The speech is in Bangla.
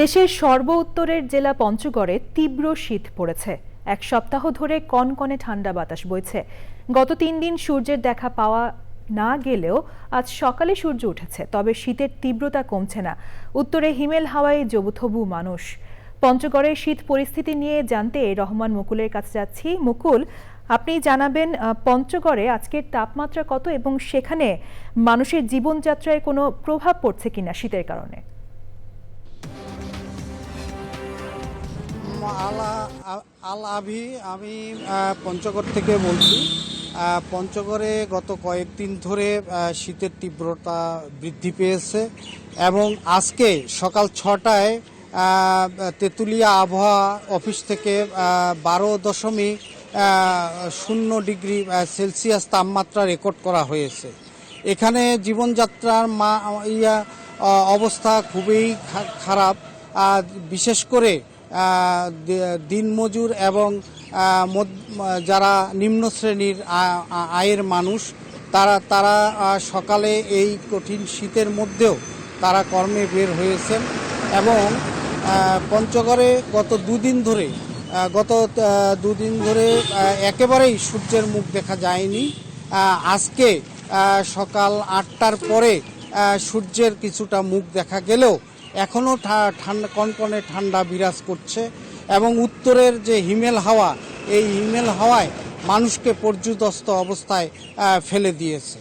দেশের সর্ব উত্তরের জেলা পঞ্চগড়ে তীব্র শীত পড়েছে। এক সপ্তাহ ধরে কনকনে ঠান্ডা বাতাস বইছে। গত তিন দিন সূর্যের দেখা পাওয়া না গেলেও আজ সকালে সূর্য উঠেছে, তবে শীতের তীব্রতা কমছে না। উত্তরে হিমেল হাওয়ায় জবুথবু মানুষ। পঞ্চগড়ের শীত পরিস্থিতি নিয়ে জানতে রহমান মুকুলের কাছে যাচ্ছি। মুকুল, আপনি জানাবেন পঞ্চগড়ে আজকের তাপমাত্রা কত এবং সেখানে মানুষের জীবনযাত্রায় কোনো প্রভাব পড়ছে কিনা শীতের কারণে? আলা আল আভি আমি পঞ্চগড় থেকে বলছি। পঞ্চগড়ে গত কয়েকদিন ধরে শীতের তীব্রতা বৃদ্ধি পেয়েছে এবং আজকে সকাল ছটায় তেঁতুলিয়া আবহাওয়া অফিস থেকে বারো দশমিক শূন্য ডিগ্রি সেলসিয়াস তাপমাত্রা রেকর্ড করা হয়েছে। এখানে জীবনযাত্রার মা, ইয়া, অবস্থা খুবই খারাপ। বিশেষ করে দিনমজুর এবং যারা নিম্ন শ্রেণির আয়ের মানুষ, তারা তারা সকালে এই কঠিন শীতের মধ্যেও তারা কর্মে বের হয়েছেন এবং পঞ্চগড়ে গত দুদিন ধরে গত দুদিন ধরে একেবারেই সূর্যের মুখ দেখা যায়নি। আজকে সকাল আটটার পরে সূর্যের কিছুটা মুখ দেখা গেলেও এখনও ঠান্ডা, কনকনে ঠান্ডা বিরাজ করছে এবং উত্তরের যে হিমেল হাওয়া, এই হিমেল হাওয়ায় মানুষকে পর্যুদস্ত অবস্থায় ফেলে দিয়েছে।